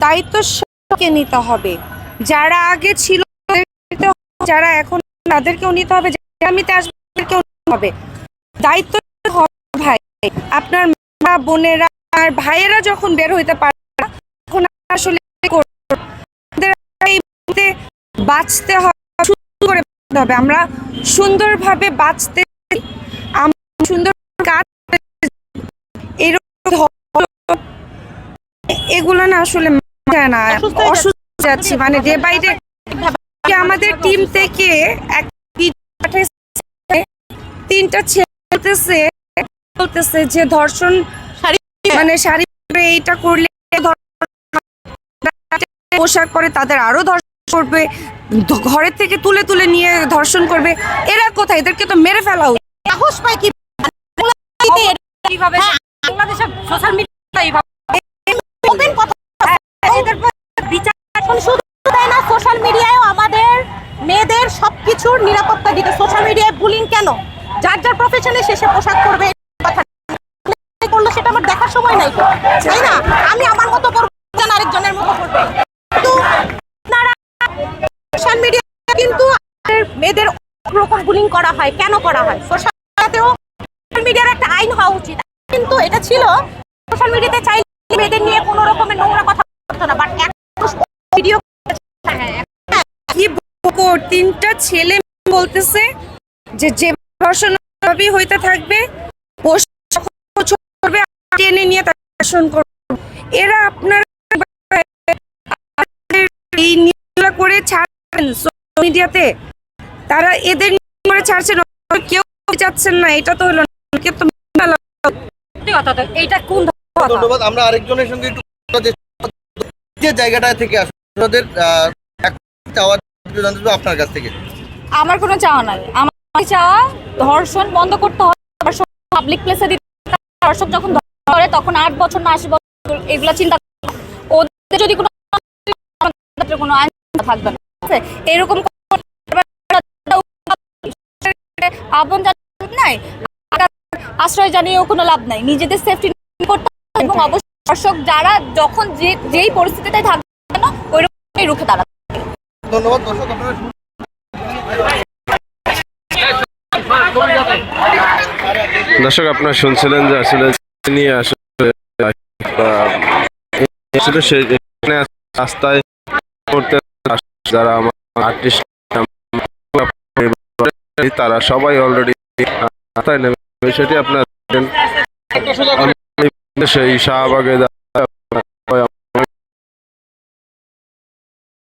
দায়িত্ব সবাইকে নিতে হবে। যারা আগে ছিল, যারা এখন তাদেরকেও নিতে হবে আগামীতে আসবে তাদেরকেও হবে। দায়িত্ব ভাই। আপনার মা, বোনেরা আর ভাইয়েরা যখন বের হইতে পারে তখন আসলে বাঁচতে হবে হবে। আমরা সুন্দরভাবে বাঁচতে সুন্দর কাজ এগুলো না আসলে না অসুস্থ যাচ্ছি মানে ডে বাই ডে আমাদের টিম থেকে এক তিনটা ছেলে বলতেছে যে ধর্ষণ মানে শাড়ি এইটা করলে পোশাক পরে তাদের আরও ধর্ষণ করবে ঘরের থেকে তুলে তুলে নিয়ে ধর্ষণ করবে এরা কোথায়? এদেরকে তো মেরে ফেলা উচিত। সাহস পায় কি? কীভাবে? সোশ্যাল মিডিয়া ওপেন কথা এদের বিচার এখন শুধু দেয় মিডিয়ায় আমাদের মেয়েদের সবকিছুর নিরাপত্তা দিতে সোশ্যাল মিডিয়ায় বুলিং কেন? যার যার প্রফেশনে শেষে পোশাক করবে সেটা আমার দেখার সময় নাই তাই না? আমি আমার মতো করব আরেকজনের মতো আপনারা সোশ্যাল কিন্তু মেয়েদের রকম করা হয়। কেন করা হয়? সোশ্যাল মিডিয়ার একটা আইন হওয়া উচিত। কিন্তু এটা ছিল সোশ্যাল মিডিয়াতে মেয়েদের নিয়ে কোনো রকমের নোংরা কথা বলতো না বাট ভিডিও বলব তিনটা ছেলে বলতেছে যে যে ধর্ষণ হইতে থাকবে টেনে নিয়ে ধর্ষণ করবে। এরা আপনার এই নিউজগুলো করে ছাড়ছেন সোশ্যাল মিডিয়াতে তারা এদের করে ছাড়ছেন, কেউ যাচ্ছেন না, এটা তো হলো কেউ তো এইটা কোন ধন্যবাদ, আমরা আরেকজনের সঙ্গে একটু যে- জায়গাটা থেকে আসলে ওদের আপনার কাছ থেকে। আমার কোনো চাওয়া নাই। আমার চাওয়া ধর্ষণ বন্ধ করতে হবে পাবলিক প্লেসে দিতে। ধর্ষক যখন করে, তখন আট বছর না আশি বছর এগুলো চিন্তা ওদের যদি কোনো কোনো আইন থাকবে এরকম আপন নাই। আশ্রয় জানিয়েও কোনো লাভ নাই। নিজেদের সেফটি করতে এবং অবশ্যই দর্শক যারা যখন যে যেই পরিস্থিতিতে থাকবে না ওই রুখে দাঁড়াবে। ধন্যবাদ দর্শক আপনারা দর্শক শুনছিলেন যে আসলে নিয়ে আসলে আহ, আসলে সে এখানে রাস্তায় করতে যারা আমার আর্টিস্ট তারা সবাই অলরেডি রাস্তায় নেমে বিষয়টি আপনারা সেই শাহবাগে